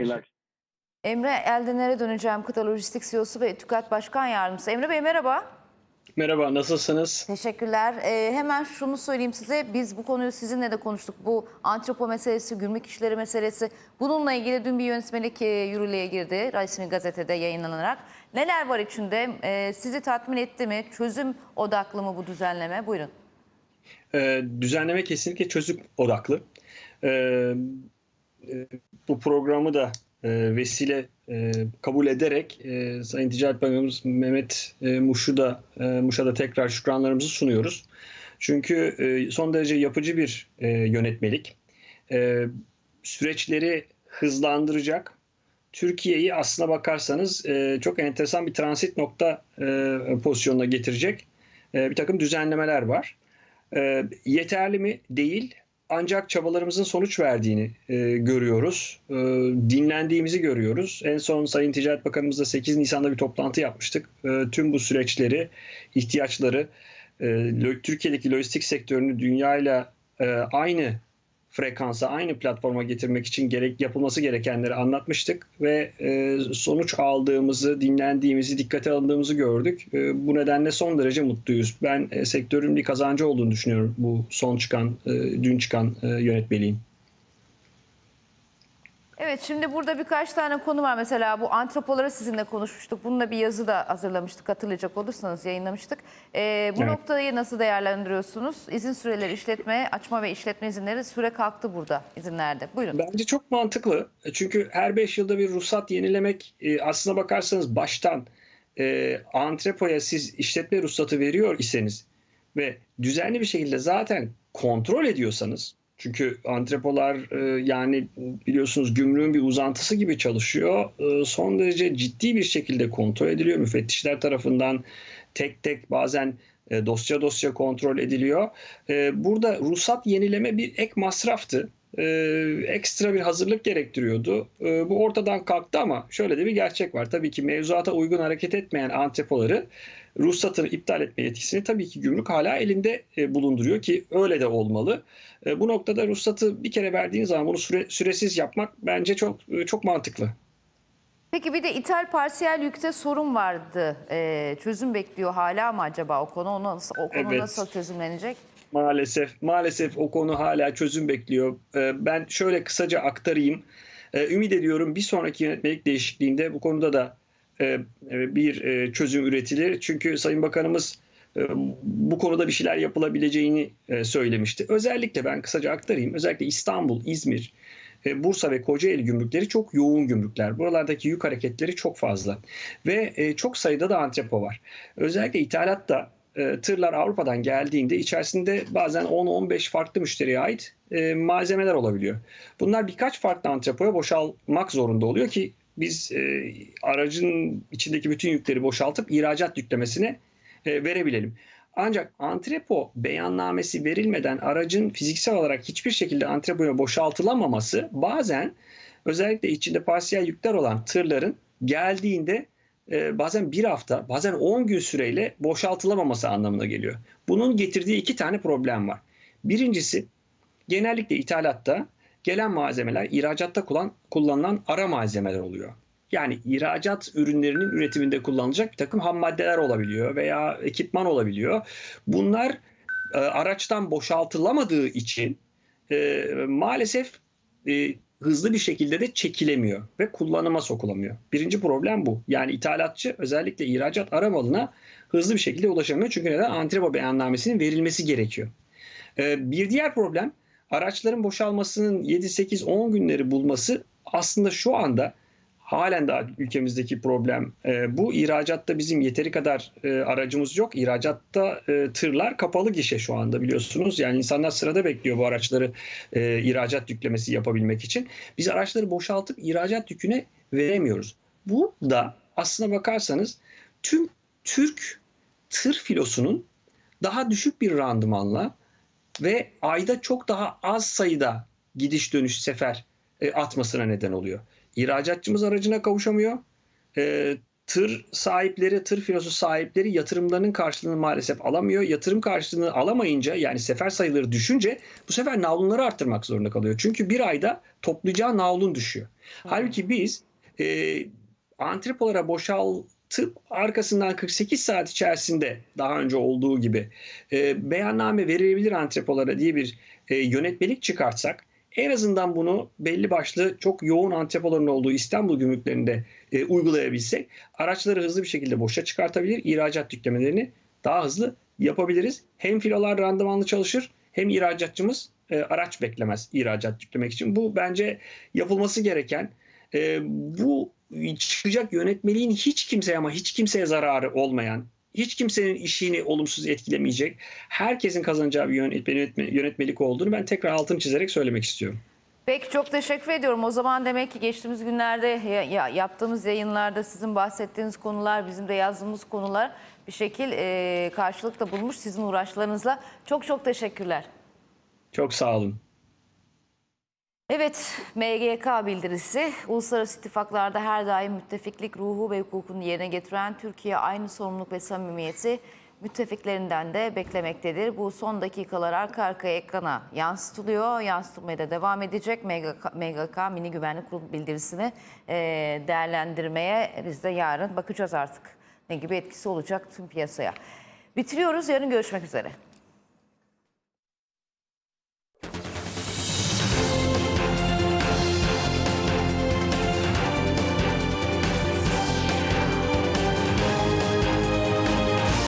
Teşekkürler. Emre Eldener'e döneceğim. Kıta Lojistik CEO'su ve TÜKAT Başkan Yardımcısı. Emre Bey merhaba. Merhaba, nasılsınız? Teşekkürler. Ee, hemen şunu söyleyeyim size. Biz bu konuyu sizinle de konuştuk. Bu antropo meselesi, gümrük işleri meselesi. Bununla ilgili dün bir yönetmelik e, yürürlüğe girdi. Resmi gazetede yayınlanarak. Neler var içinde? Ee, sizi tatmin etti mi? Çözüm odaklı mı bu düzenleme? Buyurun. Ee, düzenleme kesinlikle çözüm odaklı. Ee, e, bu programı da e, vesile e, kabul ederek e, Sayın Ticaret Bakanımız Mehmet e, Muş'u da e, Muş'a da tekrar şükranlarımızı sunuyoruz. Çünkü e, son derece yapıcı bir e, yönetmelik. E, süreçleri hızlandıracak. Türkiye'yi aslına bakarsanız e, çok enteresan bir transit nokta e, pozisyonuna getirecek e, bir takım düzenlemeler var. E, yeterli mi? Değil. Ancak çabalarımızın sonuç verdiğini e, görüyoruz. E, dinlendiğimizi görüyoruz. En son Sayın Ticaret Bakanımızla 8 Nisan'da bir toplantı yapmıştık. E, tüm bu süreçleri, ihtiyaçları, e, Türkiye'deki lojistik sektörünü dünyayla e, aynı frekansa, aynı platforma getirmek için gerek yapılması gerekenleri anlatmıştık ve e, sonuç aldığımızı, dinlendiğimizi, dikkate alındığımızı gördük. E, bu nedenle son derece mutluyuz. Ben e, sektörün bir kazancı olduğunu düşünüyorum bu son çıkan, e, dün çıkan e, yönetmeliğin. Evet şimdi burada birkaç tane konu var. Mesela bu antropoları sizinle konuşmuştuk. Bununla bir yazı da hazırlamıştık. Hatırlayacak olursanız yayınlamıştık. Ee, bu Evet. noktayı nasıl değerlendiriyorsunuz? İzin süreleri, işletme, açma ve işletme izinleri süre kalktı burada izinlerde. Buyurun. Bence çok mantıklı. Çünkü her 5 yılda bir ruhsat yenilemek e, aslına bakarsanız baştan e, antrepoya siz işletme ruhsatı veriyor iseniz ve düzenli bir şekilde zaten kontrol ediyorsanız çünkü antrepolar e, yani biliyorsunuz gümrüğün bir uzantısı gibi çalışıyor. E, son derece ciddi bir şekilde kontrol ediliyor. Müfettişler tarafından tek tek bazen e, dosya dosya kontrol ediliyor. Burada ruhsat yenileme bir ek masraftı. E, ekstra bir hazırlık gerektiriyordu. E, bu ortadan kalktı ama şöyle de bir gerçek var. Tabii ki mevzuata uygun hareket etmeyen antrepoları ruhsatını iptal etme yetkisini tabii ki gümrük hala elinde e, bulunduruyor ki öyle de olmalı. E, bu noktada ruhsatı bir kere verdiğiniz zaman bunu süre, süresiz yapmak bence çok e, çok mantıklı. Peki bir de ithal parsiyel yükte sorun vardı. Ee, çözüm bekliyor hala mı acaba o konu? O nasıl, o konu Evet. nasıl çözümlenecek? Maalesef maalesef o konu hala çözüm bekliyor. Ee, Ben şöyle kısaca aktarayım. Ee, Ümit ediyorum bir sonraki yönetmelik değişikliğinde bu konuda da e, e, bir e, çözüm üretilir. Çünkü Sayın Bakanımız bu konuda bir şeyler yapılabileceğini söylemişti. Özellikle ben kısaca aktarayım. Özellikle İstanbul, İzmir, Bursa ve Kocaeli gümrükleri çok yoğun gümrükler. Buralardaki yük hareketleri çok fazla. Ve çok sayıda da antrepo var. Özellikle ithalatta e, tırlar Avrupa'dan geldiğinde içerisinde bazen 10-15 farklı müşteriye ait e, malzemeler olabiliyor. Bunlar birkaç farklı antrepoya boşalmak zorunda oluyor ki biz e, aracın içindeki bütün yükleri boşaltıp ihracat yüklemesine verebilelim. Ancak antrepo beyannamesi verilmeden aracın fiziksel olarak hiçbir şekilde antrepoya boşaltılamaması bazen özellikle içinde parsiyel yükler olan tırların geldiğinde e, bazen bir hafta bazen 10 gün süreyle boşaltılamaması anlamına geliyor. Bunun getirdiği iki tane problem var. Birincisi genellikle ithalatta gelen malzemeler ihracatta kullan, kullanılan ara malzemeler oluyor. Yani ihracat ürünlerinin üretiminde kullanılacak bir takım ham maddeler olabiliyor veya ekipman olabiliyor. Bunlar e, araçtan boşaltılamadığı için e, maalesef hızlı bir şekilde de çekilemiyor ve kullanıma sokulamıyor. Birinci problem bu. Yani ithalatçı özellikle ihracat aramalına hızlı bir şekilde ulaşamıyor. Çünkü neden? Antrepo beyannamesinin verilmesi gerekiyor. Ee, bir diğer problem araçların boşalmasının 7-8-10 günleri bulması aslında şu anda halen daha ülkemizdeki problem e, bu. ihracatta bizim yeteri kadar e, aracımız yok. İhracatta e, tırlar kapalı gişe şu anda biliyorsunuz. Yani insanlar sırada bekliyor bu araçları e, ihracat yüklemesi yapabilmek için. Biz araçları boşaltıp ihracat yüküne veremiyoruz. Bu da aslına bakarsanız tüm Türk tır filosunun daha düşük bir randımanla ve ayda çok daha az sayıda gidiş dönüş sefer e, atmasına neden oluyor. İhracatçımız aracına kavuşamıyor. E, tır sahipleri, tır filosu sahipleri yatırımlarının karşılığını maalesef alamıyor. Yatırım karşılığını alamayınca yani sefer sayıları düşünce bu sefer navlunları arttırmak zorunda kalıyor. Çünkü bir ayda toplayacağı navlun düşüyor. Halbuki biz e, antrepolara boşaltıp arkasından 48 saat içerisinde daha önce olduğu gibi e, beyanname verilebilir antrepolara diye bir e, yönetmelik çıkartsak en azından bunu belli başlı çok yoğun antrepoların olduğu İstanbul gümrüklerinde e, uygulayabilsek araçları hızlı bir şekilde boşa çıkartabilir, ihracat yüklemelerini daha hızlı yapabiliriz. Hem filolar randımanlı çalışır hem ihracatçımız e, araç beklemez ihracat yüklemek için. Bu bence yapılması gereken e, bu çıkacak yönetmeliğin hiç kimseye ama hiç kimseye zararı olmayan, hiç kimsenin işini olumsuz etkilemeyecek, herkesin kazanacağı bir yönetme, yönetme, yönetmelik olduğunu ben tekrar altını çizerek söylemek istiyorum. Peki çok teşekkür ediyorum. O zaman demek ki geçtiğimiz günlerde ya- ya- yaptığımız yayınlarda sizin bahsettiğiniz konular, bizim de yazdığımız konular bir şekil e, karşılık da bulmuş sizin uğraşlarınızla. Çok çok teşekkürler. Çok sağ olun. Evet, MGK bildirisi uluslararası ittifaklarda her daim müttefiklik ruhu ve hukukunu yerine getiren Türkiye aynı sorumluluk ve samimiyeti müttefiklerinden de beklemektedir. Bu son dakikalar arka arkaya ekrana yansıtılıyor. Yansıtılmaya da devam edecek. MGK, MGK Mini Güvenlik Kurulu bildirisini e, değerlendirmeye biz de yarın bakacağız artık. Ne gibi etkisi olacak tüm piyasaya. Bitiriyoruz. Yarın görüşmek üzere.